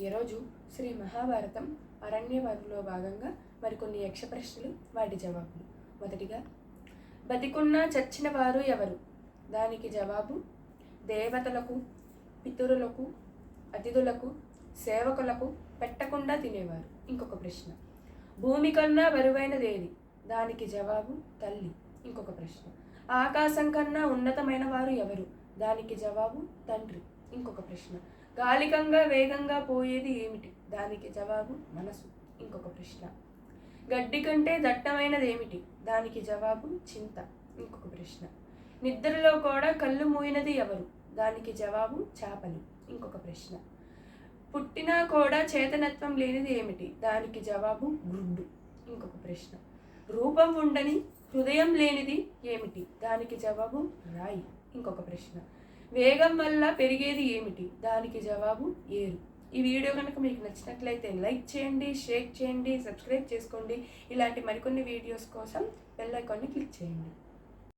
ఈరోజు శ్రీ మహాభారతం అరణ్యవాదులో భాగంగా మరికొన్ని యక్ష ప్రశ్నలు వాటి జవాబులు మొదటిగా బతికున్నా చచ్చిన వారు ఎవరు? దానికి జవాబు దేవతలకు పితరులకు అతిథులకు సేవకులకు పెట్టకుండా తినేవారు. ఇంకొక ప్రశ్న భూమి కన్నా బరువైనదేది? దానికి జవాబు తల్లి. ఇంకొక ప్రశ్న ఆకాశం కన్నా ఉన్నతమైన వారు ఎవరు? దానికి జవాబు తండ్రి. ఇంకొక ప్రశ్న. గాలికంగా వేగంగా పోయేది ఏమిటి? దానికి జవాబు మనసు. ఇంకొక ప్రశ్న. గడ్డి కంటే దట్టమైనది ఏమిటి దానికి జవాబు చింత. ఇంకొక ప్రశ్న. నిద్రలో కూడా కళ్ళు మూయినది ఎవరు? దానికి జవాబు చేపలు. ఇంకొక ప్రశ్న. పుట్టినా కూడా చేతనత్వం లేనిది ఏమిటి? దానికి జవాబు గుడ్డు ఇంకొక ప్రశ్న. రూపం ఉండని హృదయం లేనిది ఏమిటి? దానికి జవాబు రాయి. ఇంకొక ప్రశ్న. వేగం వల్ల పెరిగేది ఏమిటి? దానికి జవాబు ఏరు. ఈ వీడియో కనుక మీకు నచ్చినట్లయితే లైక్ చేయండి షేర్ చేయండి సబ్స్క్రైబ్ చేసుకోండి. ఇలాంటి మరికొన్ని వీడియోస్ కోసం బెల్ ఐకాన్ని క్లిక్ చేయండి.